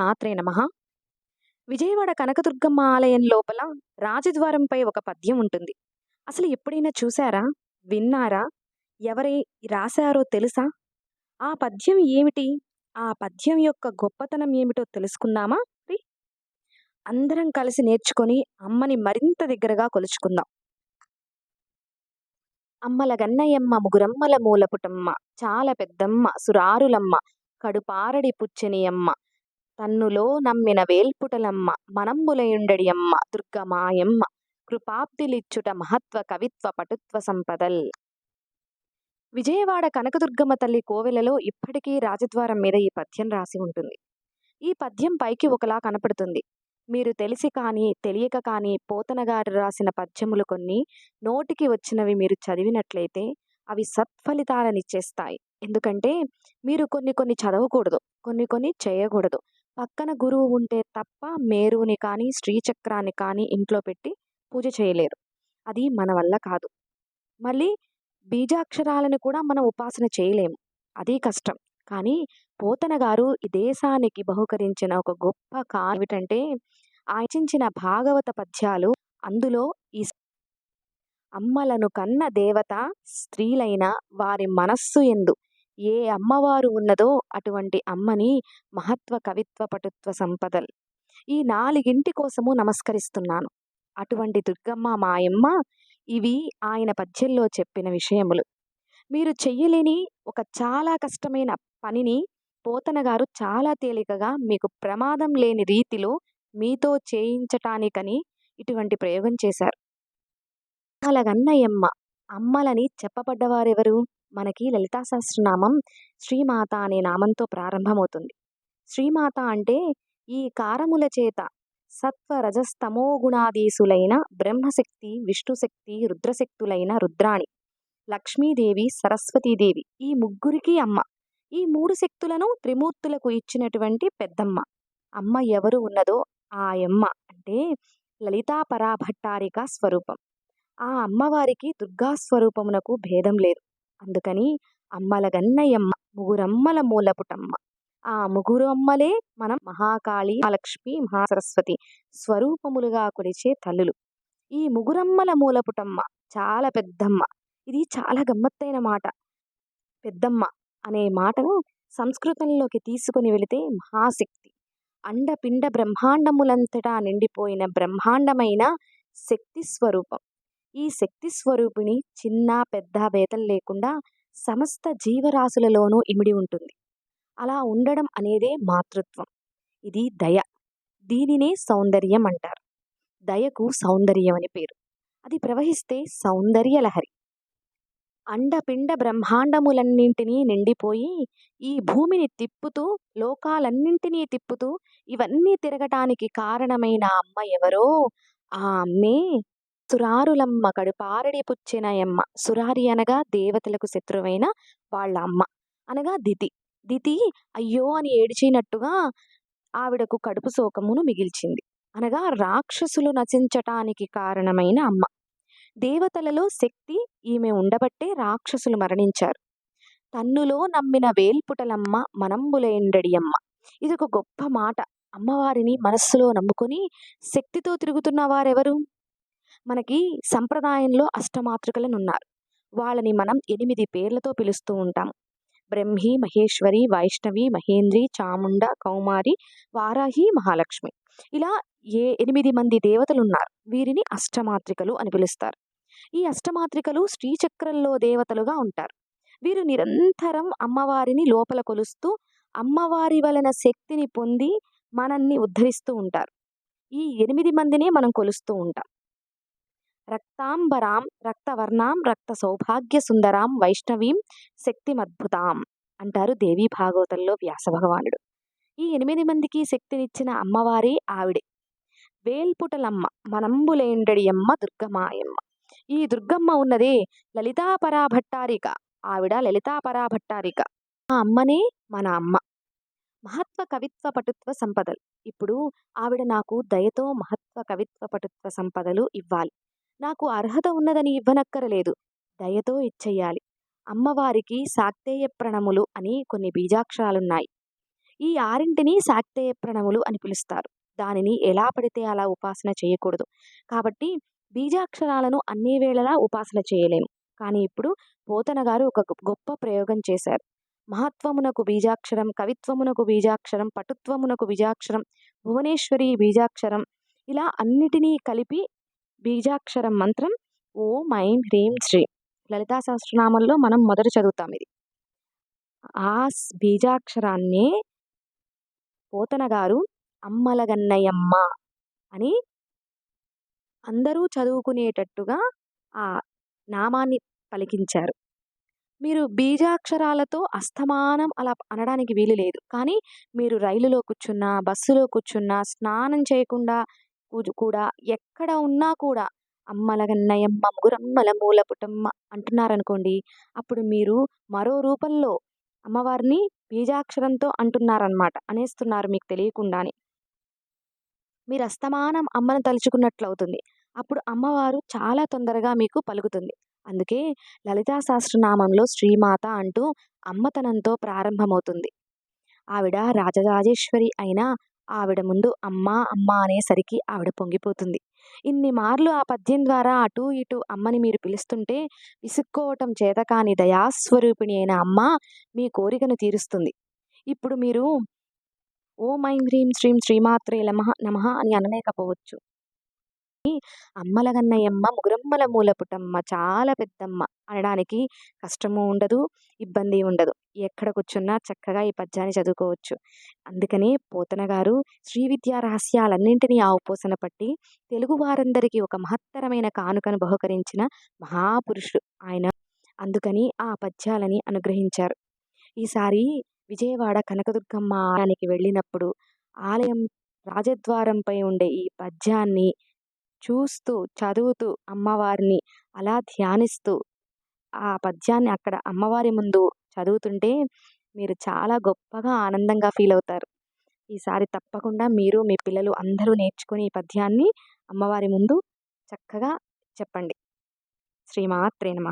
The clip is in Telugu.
మాత్రే నమ. విజయవాడ కనకదుర్గమ్మ ఆలయం లోపల రాజద్వారంపై ఒక పద్యం ఉంటుంది. అసలు ఎప్పుడైనా చూసారా విన్నారా? ఎవరై రాశారో తెలుసా? ఆ పద్యం ఏమిటి? ఆ పద్యం యొక్క గొప్పతనం ఏమిటో తెలుసుకుందామా? అందరం కలిసి నేర్చుకొని అమ్మని మరింత దగ్గరగా కొలుచుకుందాం. అమ్మల గన్నయమ్మ ముగురమ్మల మూలపుటమ్మ చాలా పెద్దమ్మ సురారులమ్మ కడుపారడి పుచ్చనియమ్మ తన్నులో నమ్మిన వేల్పుటలమ్మ మనంబులయుండడియమ్మ దుర్గమాయమ్మ కృపాబ్దిలిచ్చుట మహత్వ కవిత్వ పటుత్వ సంపదల్. విజయవాడ కనకదుర్గమ్మ తల్లి కోవెలలో ఇప్పటికీ రాజద్వారం మీద ఈ పద్యం రాసి ఉంటుంది. ఈ పద్యం పైకి ఒకలా కనపడుతుంది. మీరు తెలిసి కానీ తెలియక కానీ పోతనగారు రాసిన పద్యములు కొన్ని నోటికి వచ్చినవి మీరు చదివినట్లయితే అవి సత్ఫలితాలనిచ్చేస్తాయి. ఎందుకంటే మీరు కొన్ని కొన్ని చదవకూడదు కొన్ని కొన్ని చేయకూడదు. పక్కన గురువు ఉంటే తప్ప మేరుని కానీ శ్రీచక్రాన్ని కానీ ఇంట్లో పెట్టి పూజ చేయలేరు. అది మన వల్ల కాదు. మళ్ళీ బీజాక్షరాలను కూడా మనం ఉపాసన చేయలేము. అది కష్టం. కానీ పోతన గారు ఈ దేశానికి బహుకరించిన ఒక గొప్ప కా ఏమిటంటే ఆచించిన భాగవత పద్యాలు అందులో ఈ అమ్మలను కన్న దేవత స్త్రీలైన వారి మనస్సు ఎందు ఏ అమ్మవారు ఉన్నదో అటువంటి అమ్మని మహత్వ కవిత్వ పటుత్వ సంపదల్. ఈ నాలుగింటి కోసము నమస్కరిస్తున్నాను. అటువంటి దుర్గమ్మ మాయమ్మ ఇవి ఆయన పద్యంలో చెప్పిన విషయములు. మీరు చెయ్యలేని ఒక చాలా కష్టమైన పనిని పోతన గారు చాలా తేలికగా మీకు ప్రమాదం లేని రీతిలో మీతో చేయించటానికని ఇటువంటి ప్రయోగం చేశారు. అలాగన్నయ్యమ్మ అమ్మలని చెప్పబడ్డవారెవరు? మనకి లలితా సహస్రనామం శ్రీమాత అనే నామంతో ప్రారంభమవుతుంది. శ్రీమాత అంటే ఈ కారముల చేత సత్వ రజస్తమో గుణాదీసులైన బ్రహ్మశక్తి విష్ణుశక్తి రుద్రశక్తులైన రుద్రాణి లక్ష్మీదేవి సరస్వతీదేవి ఈ ముగ్గురికి అమ్మ. ఈ మూడు శక్తులను త్రిమూర్తులకు ఇచ్చినటువంటి పెద్దమ్మ. అమ్మ ఎవరు ఉన్నదో ఆ అమ్మ అంటే లలితా పరాభట్టారిక స్వరూపం. ఆ అమ్మవారికి దుర్గా స్వరూపమునకు భేదం లేదు. అందుకని అమ్మల గన్నయ్యమ్మ ముగురమ్మల మూలపుటమ్మ. ఆ ముగ్గురు అమ్మలే మనం మహాకాళి మహాలక్ష్మి మహాసరస్వతి స్వరూపములుగా కొలిచే తల్లులు. ఈ ముగురమ్మల మూలపుటమ్మ చాలా పెద్దమ్మ. ఇది చాలా గమ్మత్తైన మాట. పెద్దమ్మ అనే మాటను సంస్కృతంలోకి తీసుకుని వెళితే మహాశక్తి. అండపిండ బ్రహ్మాండములంతటా నిండిపోయిన బ్రహ్మాండమైన శక్తి స్వరూపం. ఈ శక్తి స్వరూపిణి చిన్న పెద్ద భేదం లేకుండా సమస్త జీవరాశులలోనూ ఇమిడి ఉంటుంది. అలా ఉండడం అనేదే మాతృత్వం. ఇది దయ. దీనినే సౌందర్యం అంటారు. దయకు సౌందర్యం అని పేరు. అది ప్రవహిస్తే సౌందర్య లహరి. అండపిండ బ్రహ్మాండములన్నింటినీ నిండిపోయి ఈ భూమిని తిప్పుతూ లోకాలన్నింటినీ తిప్పుతూ ఇవన్నీ తిరగటానికి కారణమైన అమ్మ ఎవరో? ఆ అమ్మే సురారులమ్మ కడుపారడి పుచ్చినయమ్మ సురారి అనగా దేవతలకు శత్రువైన వాళ్ళ అమ్మ అనగా దితి. దితి అయ్యో అని ఏడిచినట్టుగా ఆవిడకు కడుపు శోకమును మిగిల్చింది. అనగా రాక్షసులు నశించటానికి కారణమైన అమ్మ. దేవతలలో శక్తి ఈమె ఉండబట్టే రాక్షసులు మరణించారు. తన్నులో నమ్మిన వేల్పుటలమ్మ మనంబులేండడి అమ్మ. ఇది ఒక గొప్ప మాట. అమ్మవారిని మనస్సులో నమ్ముకొని శక్తితో తిరుగుతున్న వారెవరు? మనకి సంప్రదాయంలో అష్టమాతృకలను ఉన్నారు వాళ్ళని మనం ఎనిమిది పేర్లతో పిలుస్తూ ఉంటాం. బ్రహ్మి మహేశ్వరి వైష్ణవి మహేంద్రి చాముండ కౌమారి వారాహి మహాలక్ష్మి. ఇలా ఏ ఎనిమిది మంది దేవతలు ఉన్నారు వీరిని అష్టమాత్రికలు అని పిలుస్తారు. ఈ అష్టమాత్రికలు శ్రీచక్రంలో దేవతలుగా ఉంటారు. వీరు నిరంతరం అమ్మవారిని లోపల కొలుస్తూ అమ్మవారి వలన శక్తిని పొంది మనల్ని ఉద్ధరిస్తూ ఉంటారు. ఈ ఎనిమిది మందినే మనం కొలుస్తూ ఉంటాం. రక్తాంబరాం రక్తవర్ణాం రక్త సౌభాగ్య సుందరాం వైష్ణవీం శక్తిమద్భుతాం అంటారు దేవీ భాగవతంలో వ్యాస భగవానుడు ఈ ఎనిమిది మందికి శక్తినిచ్చిన అమ్మవారే ఆవిడే. వేల్పుటలమ్మ మనంబులేండడియమ్మ దుర్గమాయమ్మ. ఈ దుర్గమ్మ ఉన్నదే లలితాపరాభట్టారిక ఆవిడ లలితాపరాభట్టారిక. ఆ అమ్మనే మన అమ్మ. మహత్వ కవిత్వ పటుత్వ సంపదలు. ఇప్పుడు ఆవిడ నాకు దయతో మహత్వ కవిత్వ పటుత్వ సంపదలు ఇవ్వాలి. నాకు అర్హత ఉన్నదని ఇవ్వనక్కరలేదు. దయతో ఇచ్చేయాలి. అమ్మవారికి శాక్తేయ ప్రణములు అని కొన్ని బీజాక్షరాలున్నాయి. ఈ ఆరింటిని శాక్తేయ ప్రణములు అని పిలుస్తారు. దానిని ఎలా పడితే అలా ఉపాసన చేయకూడదు. కాబట్టి బీజాక్షరాలను అన్ని వేళలా ఉపాసన చేయలేము కానీ ఇప్పుడు పోతన గారు ఒక గొప్ప ప్రయోగం చేశారు. మహత్వమునకు బీజాక్షరం కవిత్వమునకు బీజాక్షరం పటుత్వమునకు బీజాక్షరం భువనేశ్వరి బీజాక్షరం ఇలా అన్నిటినీ కలిపి బీజాక్షరం మంత్రం ఓం ఐం హ్రీం శ్రీ. లలితా సహస్రనామంలో మనం మొదట చదువుతాం ఇది. ఆ బీజాక్షరాన్నే పోతన గారు అమ్మలగన్నయ్యమ్మ అని అందరూ చదువుకునేటట్టుగా ఆ నామాన్ని పలికించారు. మీరు బీజాక్షరాలతో అస్తమానం అలా అనడానికి వీలు లేదు. కానీ మీరు రైలులో కూర్చున్నా బస్సులో కూర్చున్నా స్నానం చేయకుండా కూడా ఎక్కడ ఉన్నా కూడా అమ్మల గన్నయమ్మ ముగురమ్మల మూల పుటమ్మ అంటున్నారనుకోండి అప్పుడు మీరు మరో రూపంలో అమ్మవారిని బీజాక్షరంతో అంటున్నారనమాట అనేస్తున్నారు మీకు తెలియకుండానే. మీరు అస్తమానం అమ్మను తలుచుకున్నట్లు అవుతుంది అప్పుడు అమ్మవారు చాలా తొందరగా మీకు పలుకుతుంది. అందుకే లలితా సహస్రనామంలో శ్రీమాత అంటూ అమ్మతనంతో ప్రారంభమవుతుంది. ఆవిడ రాజరాజేశ్వరి అయినా ఆవిడ ముందు అమ్మ అమ్మ అనేసరికి ఆవిడ పొంగిపోతుంది. ఇన్ని మార్లు ఆ పద్యం ద్వారా అటు ఇటు అమ్మని మీరు పిలుస్తుంటే విసుక్కోవటం చేతకాని దయాస్వరూపిణి అయిన అమ్మ మీ కోరికను తీరుస్తుంది. ఇప్పుడు మీరు ఓం ఐం హ్రీం శ్రీం శ్రీమాత్రే నమ నమ అని అనలేకపోవచ్చు. అమ్మలగన్నయ్యమ్మ ముగురమ్మల మూలపుటమ్మ చాలా పెద్దమ్మ అనడానికి కష్టము ఉండదు ఇబ్బంది ఉండదు. ఎక్కడ కూర్చున్నా చక్కగా ఈ పద్యాన్ని చదువుకోవచ్చు. అందుకనే పోతన గారు శ్రీ విద్యా రహస్యాలన్నింటినీ ఆవుపోసన పట్టి తెలుగు వారందరికీ ఒక మహత్తరమైన కానుకను బహుకరించిన మహాపురుషుడు ఆయన. అందుకని ఆ పద్యాలని అనుగ్రహించారు. ఈసారి విజయవాడ కనకదుర్గమ్మ ఆలయానికి వెళ్ళినప్పుడు ఆలయం రాజద్వారంపై ఉండే ఈ పద్యాన్ని చూస్తూ చదువుతూ అమ్మవారిని అలా ధ్యానిస్తూ ఆ పద్యాన్ని అక్కడ అమ్మవారి ముందు చదువుతుంటే మీరు చాలా గొప్పగా ఆనందంగా ఫీల్ అవుతారు. ఈసారి తప్పకుండా మీరు మీ పిల్లలు అందరూ నేర్చుకుని ఈ పద్యాన్ని అమ్మవారి ముందు చక్కగా చెప్పండి. శ్రీమాత్రే నమ.